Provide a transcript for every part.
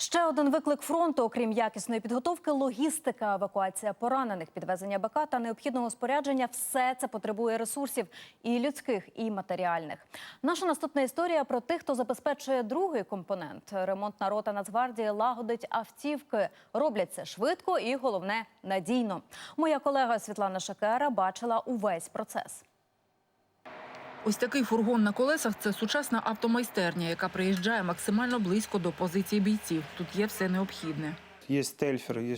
Ще один виклик фронту, окрім якісної підготовки, логістика, евакуація поранених, підвезення БК та необхідного спорядження. Все це потребує ресурсів і людських, і матеріальних. Наша наступна історія про тих, хто забезпечує другий компонент. Ремонтна рота Нацгвардії лагодить автівки. Роблять це швидко і головне надійно. Моя колега Світлана Шакера бачила увесь процес. Ось такий фургон на колесах це сучасна автомайстерня, яка приїжджає максимально близько до позиції бійців. Тут є все необхідне. Є тельфер, є.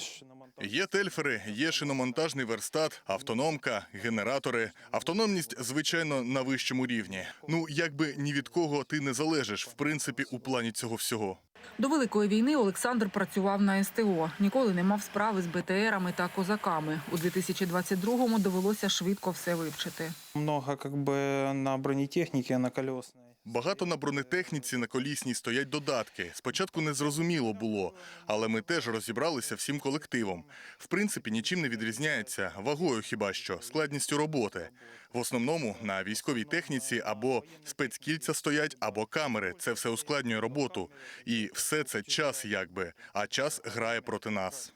Є тельфери, є шиномонтажний верстат, автономка, генератори. Автономність, звичайно, на вищому рівні. Ну, якби ні від кого ти не залежиш, в принципі, у плані цього всього. До великої війни Олександр працював на СТО. Ніколи не мав справи з БТРами та козаками. У 2022-му довелося швидко все вивчити. Много бы на бронетехніки, на колесной. Багато на бронетехніці на колісній стоять додатки. Спочатку не зрозуміло було, але ми теж розібралися всім колективом. В принципі, нічим не відрізняється вагою, хіба що складністю роботи. В основному на військовій техніці або спецкільця стоять, або камери. Це все ускладнює роботу. І все це час, якби, а час грає проти нас.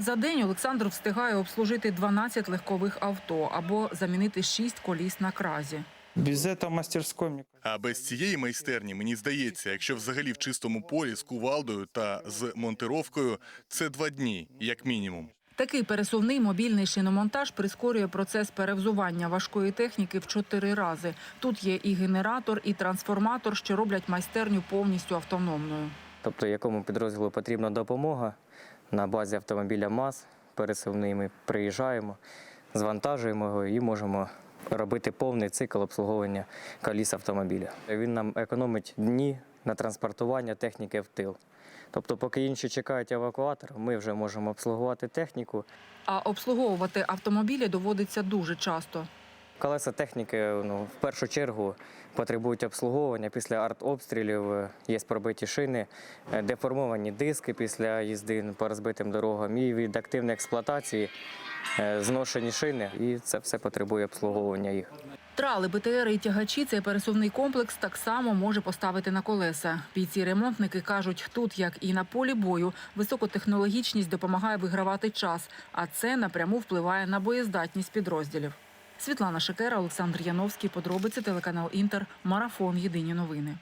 За день Олександр встигає обслужити 12 легкових авто або замінити 6 коліс на кразі. Без этого мастерской, А без цієї майстерні, мені здається, якщо взагалі в чистому полі з кувалдою та з монтировкою, це два дні, як мінімум. Такий пересувний мобільний шиномонтаж прискорює процес перевзування важкої техніки в чотири рази. Тут є і генератор, і трансформатор, що роблять майстерню повністю автономною. Тобто, якому підрозділу потрібна допомога на базі автомобіля МАЗ пересувний, ми приїжджаємо, звантажуємо його і можемо робити повний цикл обслуговування коліс автомобіля. Він нам економить дні на транспортування техніки в тил. Тобто, поки інші чекають евакуатор, ми вже можемо обслугувати техніку. А обслуговувати автомобілі доводиться дуже часто. Колеса техніки ну, в першу чергу потребують обслуговування після артобстрілів. Є пробиті шини, е, деформовані диски після їзди по розбитим дорогам і від активної експлуатації е, зношені шини, і це все потребує обслуговування їх. Трали, БТРи і тягачі цей пересувний комплекс так само може поставити на колеса. Бійці-ремонтники кажуть, тут, як і на полі бою, високотехнологічність допомагає вигравати час, а це напряму впливає на боєздатність підрозділів. Світлана Шекера, Олександр Яновський, подробиці телеканал Інтер, марафон. Єдині новини.